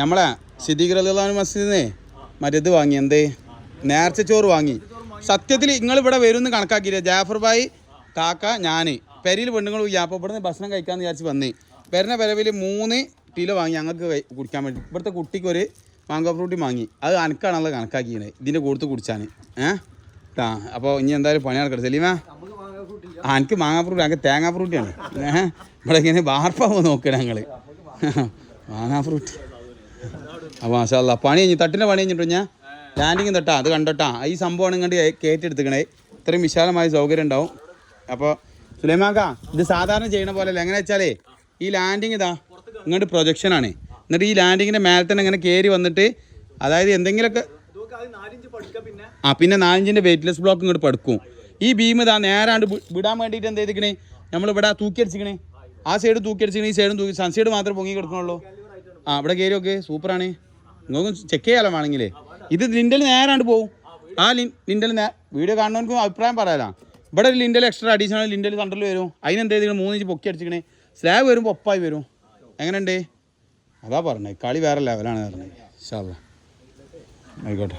നമ്മളെ സിദ്ദീഖ് റലിള്ളാഹു മസ്ജിദിനെ മറ്റേത് വാങ്ങി എന്തേ? നേർച്ച ചോറ് വാങ്ങി. സത്യത്തിൽ നിങ്ങൾ ഇവിടെ വരുമെന്ന് കണക്കാക്കിയില്ല. ജാഫർ ഭായി കാക്ക ഞാൻ പെരയിൽ പെണ്ണുങ്ങൾ പോയി. അപ്പോൾ ഇവിടുന്ന് ഭക്ഷണം കഴിക്കാമെന്ന് വിചാരിച്ച് വന്നേ. പെരുന്ന പെരവിൽ മൂന്ന് കിലോ വാങ്ങി ഞങ്ങൾക്ക് കുടിക്കാൻ വേണ്ടി. ഇവിടുത്തെ കുട്ടിക്ക് ഒരു മാങ്കോ ഫ്രൂട്ടി വാങ്ങി. അത് അനക്കാണല്ലോ കണക്കാക്കിയത് ഇതിന്റെ കൊടുത്ത് കുടിച്ചാൽ ഏഹ് ആ അപ്പോൾ ഇനി എന്തായാലും പണി നടക്കട്ടെ. സലീമ? ആ എനിക്ക് മാങ്ങാ ഫ്രൂട്ടി എനിക്ക് തേങ്ങാ ഫ്രൂട്ടിയാണ്. ഏഹ് ഇവിടെ ഇങ്ങനെ വാർപ്പാവ് നോക്കണം ഞങ്ങൾ മാങ്ങാ ഫ്രൂട്ടി. അപ്പോൾ മാഷാല്ല പണി കഴിഞ്ഞു തട്ടിന്റെ പണി കഴിഞ്ഞിട്ട് ഞാൻ ലാൻഡിങ് തട്ടാ. അത് കണ്ടോട്ടാ. ഈ സംഭവമാണ് ഇങ്ങോട്ട് കയറ്റെടുത്തിക്കണേ ഇത്രയും വിശാലമായ സൗകര്യം ഉണ്ടാവും. അപ്പോൾ സുലൈമാക്ക ഇത് സാധാരണ ചെയ്യണ പോലെ അല്ല. എങ്ങനെ വെച്ചാലേ ഈ ലാൻഡിങ് ഇതാ ഇങ്ങോട്ട് പ്രൊജക്ഷനാണ് എന്നിട്ട് ഈ ലാൻഡിങ്ങിന്റെ മേലെ തന്നെ ഇങ്ങനെ കയറി വന്നിട്ട് അതായത് എന്തെങ്കിലുമൊക്കെ ആ പിന്നെ നാലഞ്ചിന്റെ വെയിറ്റ്ലെസ് ബ്ലോക്ക് ഇങ്ങോട്ട് പടുക്കും. ഈ ബീം ഇതാ നേരാണ്ട് വിടാൻ വേണ്ടിയിട്ട് എന്ത് ചെയ്തിക്കണേ നമ്മളിവിടെ തൂക്കി അടിച്ചിക്കണേ ആ സൈഡ് തൂക്കി അടിച്ചിക്കണേ ഈ സൈഡും തൂക്കി സൺസൈഡ് മാത്രമേ പൊങ്ങി കിടക്കണുള്ളൂ ആ ഇവിടെ കയറി നോക്ക് സൂപ്പറാണ്. നിങ്ങൾക്ക് ചെക്ക് ചെയ്യാലോ വേണമെങ്കിൽ ഇത് ലിൻഡൽ നേരാണ്ട് പോകും ആ ലിൻ ലിൻഡൽ നേ വീഡിയോ കാണുന്നവർക്കും അഭിപ്രായം പറയാലാ. ഇവിടെ ഒരു ലിൻഡൽ എക്സ്ട്രാ അഡീഷണൽ ലിൻഡൽ തണ്ടൽ വരും. അതിനെന്ത് ചെയ്തിക്കണേ മൂന്ന് ഇഞ്ച് പൊക്കി അടിച്ചിക്കണേ സ്ലാബ് വരുമ്പോൾ ഒപ്പായി വരും. എങ്ങനെയുണ്ട്? അതാ പറഞ്ഞത്. കളി വേറെ ലെവലാണ് പറഞ്ഞത്. അല്ലാ ആയിക്കോട്ടെ.